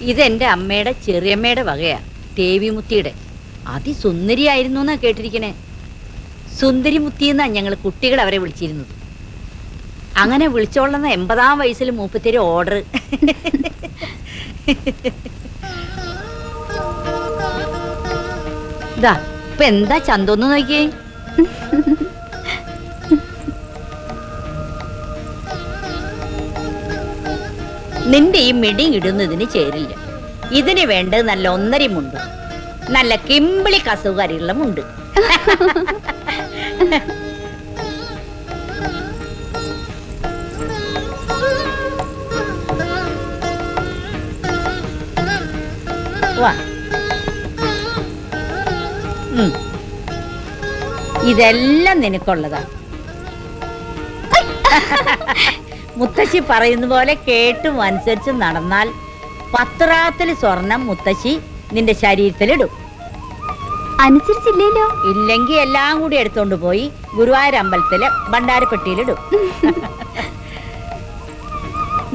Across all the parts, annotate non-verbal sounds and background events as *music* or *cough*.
ഇതെന്റെ അമ്മയുടെ ചെറിയമ്മയുടെ വകയാ ദേവിമുത്തിയുടെ. അതിസുന്ദരിയായിരുന്നു എന്നാ കേട്ടിരിക്കണേ. സുന്ദരിമുത്തി എന്നാ ഞങ്ങൾ കുട്ടികൾ അവരെ വിളിച്ചിരുന്നത്. അങ്ങനെ വിളിച്ചോളുന്ന എൺപതാം വയസ്സിൽ മൂപ്പത്തിരി ഓർഡർ. ഇതാ ഇപ്പൊ എന്താ ചന്തോന്ന് നോക്കിയേ? നിന്റെ ഈ മിടി ഇടുന്നതിന് ചേരില്ല. ഇതിന് വേണ്ടത് നല്ല ഒന്നരമുണ്ട് നല്ല കിമ്പിളി കസുകാരിയുള്ള മുണ്ട്. വാ. ഇതെല്ലാം നിനക്കുള്ളതാ. *laughs* മുത്തശ്ശി പറയുന്ന പോലെ കേട്ടും അനുസരിച്ചും നടന്നാൽ പത്രാത്തിൽ സ്വർണം മുത്തശ്ശി നിന്റെ ശരീരത്തിലിടും. അനുസരിച്ചില്ലല്ലോ? ഇല്ലെങ്കിൽ എല്ലാം കൂടി എടുത്തോണ്ട് പോയി ഗുരുവായൂർ അമ്പലത്തിലെ ഭണ്ഡാരപ്പെട്ടിയിലിടും.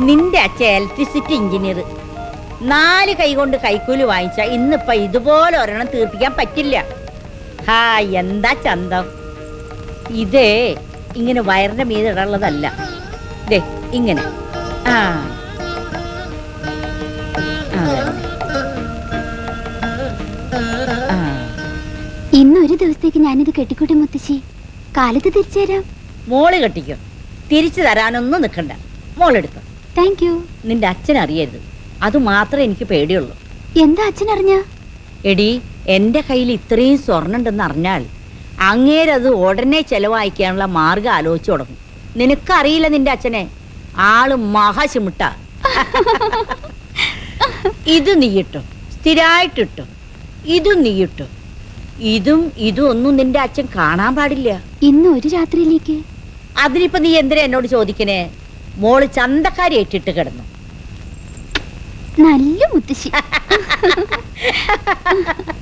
നിന്റെ അച്ഛൻ ഇലക്ട്രിസിറ്റി എഞ്ചിനീയർ നാല് കൈ കൊണ്ട് കൈക്കൂലി വാങ്ങിച്ച ഇന്നിപ്പ ഇതുപോലെ ഒരെണ്ണം തീർപ്പിക്കാൻ പറ്റില്ല. ഹാ എന്താ ചന്തം? ഇതേ ഇങ്ങനെ വയറിന്റെ മീതെ ഇടാനുള്ളതല്ല. ദേ ഇങ്ങനെ. ആ. അതന്നെ. ആ. ഇന്ന് ഒരു ദിവസത്തേക്ക് ഞാനിത് കെട്ടിക്കൂട്ടി മുത്തശ്ശി. കാലത്ത് തിരിച്ചു തരാം. മോൾ കെട്ടിക്കും. തിരിച്ചു തരാനൊന്നും നിൽക്കണ്ട. മോളെടുത്തു. താങ്ക് യു നിന്റെ അച്ഛൻ അറിയരുത്. അത് മാത്രമേ എനിക്ക് പേടിയുള്ളൂ. എന്താ അച്ഛൻ അറിഞ്ഞ? എടി എന്റെ കയ്യിൽ ഇത്രയും സ്വർണം ഉണ്ടെന്ന് അറിഞ്ഞാൽ അങ്ങേരത് ഉടനെ ചെലവായിക്കാനുള്ള മാർഗം ആലോചിച്ചു തുടങ്ങും. നിനക്കറിയില്ല നിന്റെ അച്ഛനെ. ആൾ മഹാശിമുട്ട ഇത് നീയിട്ടു. സ്ഥിരായിട്ടിട്ടു. ഇതും നീയിട്ടു. ഇതും ഇതും ഒന്നും നിന്റെ അച്ഛൻ കാണാൻ പാടില്ല. ഇന്ന് ഒരു രാത്രിയിലേക്ക്? അതിനിപ്പോ നീ എന്തിനാ എന്നോട് ചോദിക്കണേ? മോൾ ചന്തക്കാരി ഏറ്റിട്ട് കിടന്നു. നല്ല മുത്തശ്ശി. *laughs*